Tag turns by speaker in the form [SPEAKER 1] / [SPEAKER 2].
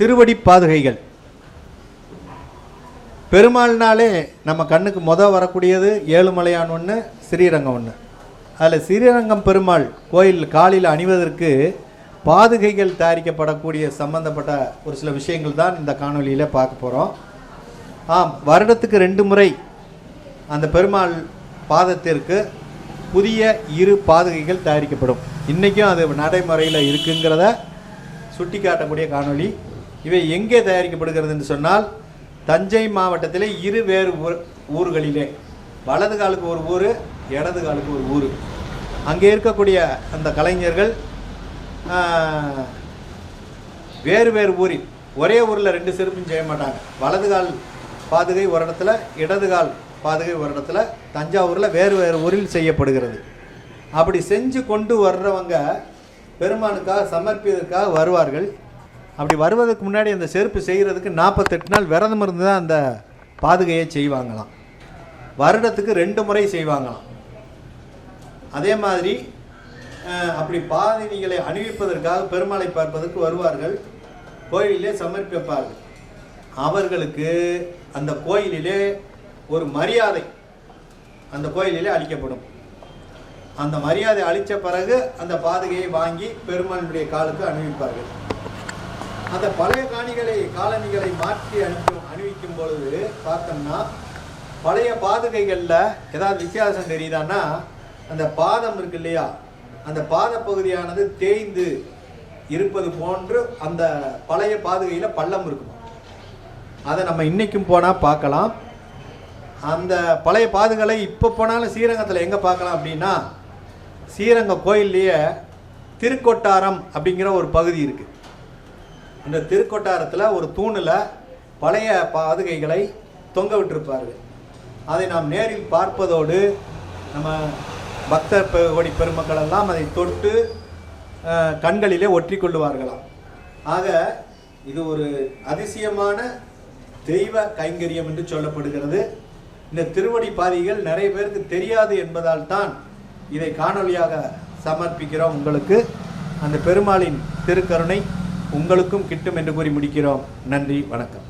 [SPEAKER 1] திருவடி பாதுகைகள். பெருமாள்னாலே நம்ம கண்ணுக்கு மொதல் வரக்கூடியது ஏழுமலையான் ஒன்று ஸ்ரீரங்கம் ஒன்று அதில் ஸ்ரீரங்கம் பெருமாள் கோயில் காலில் அணிவதற்கு பாதுகைகள் தயாரிக்கப்படக்கூடிய சம்பந்தப்பட்ட ஒரு சில விஷயங்கள் தான் இந்த காணொளியில் பார்க்க போகிறோம் ஆம் வருடத்துக்கு ரெண்டு முறை அந்த பெருமாள் பாதத்திற்கு புதிய இரு பாதுகைகள் தயாரிக்கப்படும். இன்றைக்கும் அது நடைமுறையில் இருக்குங்கிறத சுட்டி காட்டக்கூடிய காணொளி. இவை எங்கே தயாரிக்கப்படுகிறதுன்னு சொன்னால் தஞ்சை மாவட்டத்திலே இரு வேறு ஊர் ஊர்களிலே. வலது காலுக்கு ஒரு ஊர் இடது காலுக்கு ஒரு ஊர். அங்கே இருக்கக்கூடிய அந்த கலைஞர்கள் வேறு வேறு ஊரில். ஒரே ஊரில் ரெண்டு சிறப்பும் செய்ய மாட்டாங்க. வலது கால் பாதுகை ஒரு இடத்துல இடது கால் பாதுகை ஒரு இடத்துல தஞ்சாவூரில் வேறு வேறு ஊரில் செய்யப்படுகிறது. அப்படி செஞ்சு கொண்டு வர்றவங்க பெருமானுக்காக சமர்ப்பிதற்காக வருவார்கள். அப்படி வருவதற்கு முன்னாடி அந்த செருப்பு செய்கிறதுக்கு நாற்பத்தெட்டு நாள் விரதம் இருந்து தான் அந்த பாதுகையை செய்வாங்களாம். வருடத்துக்கு ரெண்டு முறை செய்வாங்களாம். அதே மாதிரி அப்படி பாதினிகளை அணிவிப்பதற்காக பெருமாளை பார்ப்பதற்கு வருவார்கள். கோயிலிலே சமர்ப்பிப்பார்கள் அவர்களுக்கு அந்த கோயிலிலே ஒரு மரியாதை அந்த கோயிலிலே அளிக்கப்படும். அந்த மரியாதை அளித்த பிறகு அந்த பாதுகையை வாங்கி பெருமாளுடைய காலுக்கு அணிவிப்பார்கள். அந்த பழைய காணிகளை காலணிகளை மாற்றி அனுப்பும் அணிவிக்கும் பொழுது பார்த்தோம்னா பழைய பாதுகைகளில் ஏதாவது வித்தியாசம் தெரியுதான்னா அந்த பாதம் இருக்கு இல்லையா? அந்த பாத பகுதியானது தேய்ந்து இருப்பது போன்று அந்த பழைய பாதுகையில் பள்ளம் இருக்கும்? அதை நம்ம இன்றைக்கும் போனால் பார்க்கலாம். அந்த பழைய பாதுகளை இப்போ போனாலும் ஸ்ரீரங்கத்தில் எங்கே பார்க்கலாம் அப்படின்னா ஸ்ரீரங்க கோயில்லையே திருக்கொட்டாரம் அப்படிங்கிற ஒரு பகுதி இருக்குது அந்த திருக்கொட்டாரத்தில் ஒரு தூணில் பழைய பாதுகைகளை தொங்க விட்டிருப்பார்கள் அதை நாம் நேரில் பார்ப்பதோடு நம்ம பக்தர் கோடி பெருமக்கள் எல்லாம் அதை தொட்டு கண்களிலே ஒற்றி கொள்ளுவார்களாம். ஆக இது ஒரு அதிசயமான தெய்வ கைங்கரியம் என்று சொல்லப்படுகிறது. இந்த திருவடி பாதிகள் நிறைய பேருக்கு தெரியாது என்பதால் தான் இதை காணொளியாக சமர்ப்பிக்கிறோம் உங்களுக்கு. அந்த பெருமாளின் திருக்கருணை உங்களுக்கும் கிட்டும் என்று கூறி முடிக்கிறோம். நன்றி வணக்கம்.